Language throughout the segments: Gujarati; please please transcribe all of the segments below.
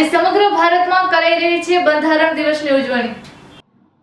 આજે સમગ્ર ભારતમાં કરાઈ રહી છે બંધારણ દિવસની ઉજવણી.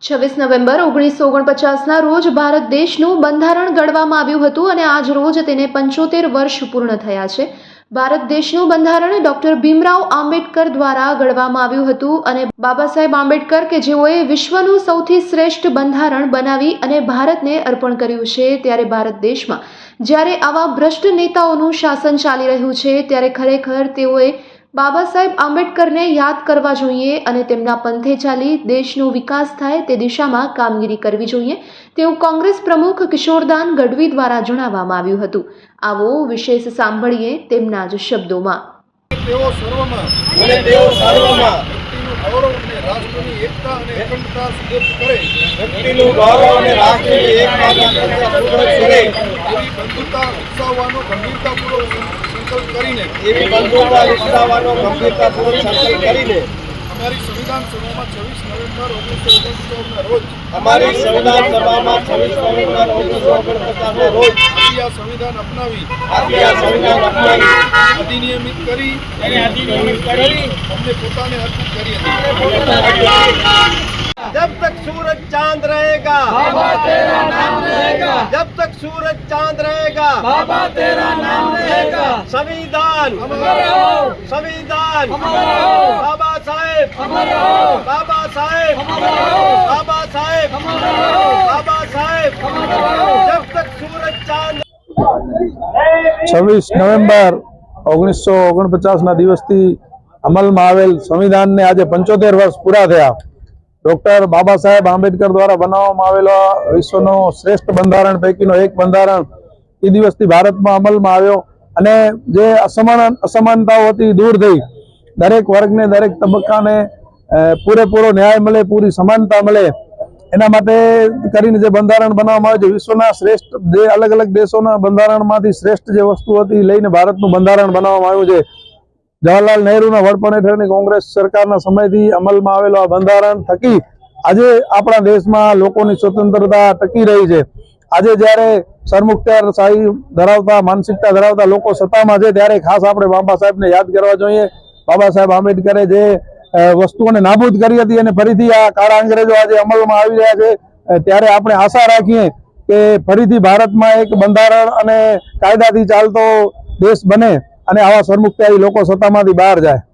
છવ્વીસ નવેમ્બર ઓગણીસો ઓગણપચાસના રોજ ભારત દેશનું બંધારણ ઘડવામાં આવ્યું હતું અને આજ રોજ તેને પંચોતેર વર્ષ પૂર્ણ થયા છે. ભારત દેશનું બંધારણ ડોક્ટર ભીમરાવ આંબેડકર દ્વારા ઘડવામાં આવ્યું હતું અને બાબા સાહેબ આંબેડકર કે જેઓએ વિશ્વનું સૌથી શ્રેષ્ઠ બંધારણ બનાવી અને ભારતને અર્પણ કર્યું છે ત્યારે ભારત દેશમાં જ્યારે આવા ભ્રષ્ટ નેતાઓનું શાસન ચાલી રહ્યું છે ત્યારે ખરેખર તેઓએ બાબા સાહેબ આંબેડકરને યાદ કરવા જોઈએ અને તેમના પંથે ચાલી દેશનો વિકાસ થાય તે દિશામાં કામગીરી કરવી જોઈએ તેવું કોંગ્રેસ પ્રમુખ કિશોરદાન ગઢવી દ્વારા જણાવવામાં આવ્યું હતું. આવો વિશેષ સાંભળીએ તેમના જ શબ્દોમાં. તેઓ સર્વમાં અને તેઓ સર્વમાં વ્યક્તિનું ગૌરવ અને રાષ્ટ્રની એકતા અને અખંડતા સુદૃઢ કરે. વ્યક્તિનું ગૌરવ અને રાષ્ટ્રની એકતા અને અખંડતા કરે. એવી બંધુતા વિકસાવવાનો ગંભીરતાપૂર્વક સંકલ્પ કરીને એવી બંધુતા વિકસાવવાનો ગંભીરતાપૂર્વક સંકલ્પ કરીને અમારી સંવિધાન સભામાં છવ્વીસ નવેમ્બર ઓગણીસો ઓગણપચાસના રોજ અમારી સંવિધાન સભામાં છવ્વીસ નવેમ્બર ઓગણીસો ઓગણપચાસના રોજ આથી આ સંવિધાન અપનાવી આથી આ સંવિધાન અપનાવી અધિનિયમિત કરી તેને અધિનિયમિત કરી અમને પોતાને અર્પિત કરી હતી जब तक सूरज चांद रहेगा बाबा तेरा नाम रहेगा जब तक सूरज चांद रहेगा बाबा तेरा नाम रहेगा संविधान संविधान बाबा साहेब बाबा साहेब बाबा साहेब बाबा साहेब जब तक सूरज चांद છવ્વીસ નવેમ્બર ઓગણીસો ઓગણપચાસના દિવસથી અમલમાં આવેલ સંવિધાનને આજે પંચોતેર વર્ષ પૂરા થયા ડોક્ટર બાબા સાહેબ આંબેડકર દ્વારા બનાવવામાં આવેલો વિશ્વનો શ્રેષ્ઠ બંધારણ પૈકીનો એક બંધારણ એ દિવસથી ભારતમાં અમલમાં આવ્યો અને જે અસમાન અસમાનતાઓ હતી દૂર થઈ. દરેક વર્ગને, દરેક તબક્કાને પૂરેપૂરો ન્યાય મળે, પૂરી સમાનતા મળે. એના માટે કરીને જે બંધારણ બનાવવામાં આવે છે, વિશ્વના શ્રેષ્ઠ જે અલગ અલગ દેશોના બંધારણમાંથી શ્રેષ્ઠ જે વસ્તુ હતી લઈને ભારતનું બંધારણ બનાવવામાં આવ્યું છે. જવાહરલાલ નહેરુના વડપણ હેઠળની કોંગ્રેસ સરકારના સમયથી અમલમાં આવેલો આ બંધારણ થકી આજે આપણા દેશમાં લોકોની સ્વતંત્રતા ટકી રહી છે. આજે જ્યારે સરમુખત્યારશાહી ધરાવતા, માનસિકતા ધરાવતા લોકો સત્તામાં છે, ત્યારે ખાસ આપણે બાબા સાહેબને યાદ કરવા જોઈએ. બાબા સાહેબ આંબેડકરે જે વસ્તુઓને નાબૂદ કરી હતી અને ફરીથી આ કાળા અંગ્રેજો આજે અમલમાં આવી રહ્યા છે ત્યારે આપણે આશા રાખીએ કે ફરીથી ભારતમાં એક બંધારણ અને કાયદાથી ચાલતો દેશ બને અને આવા સરમુખત્યારી લોકો સત્તામાંથી બહાર જાય.